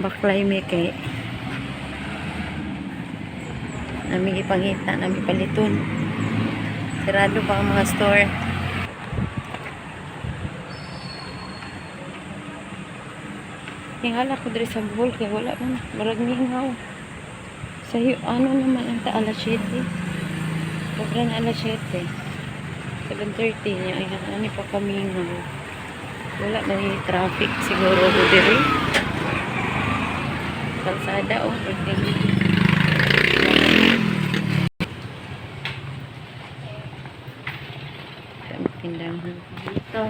baklay kay nami ipangita nami paliton sarado pa ang mga store Tingala ko diri sa buhol kay wala man murag mingaw. Sayo ano naman ang ta alas 7. Sobra na alas 7. 7:30 niya ay ani pa kami ngaw. Wala na ni traffic siguro ko diri. Kalsada oh, pwede. Tindahan dito.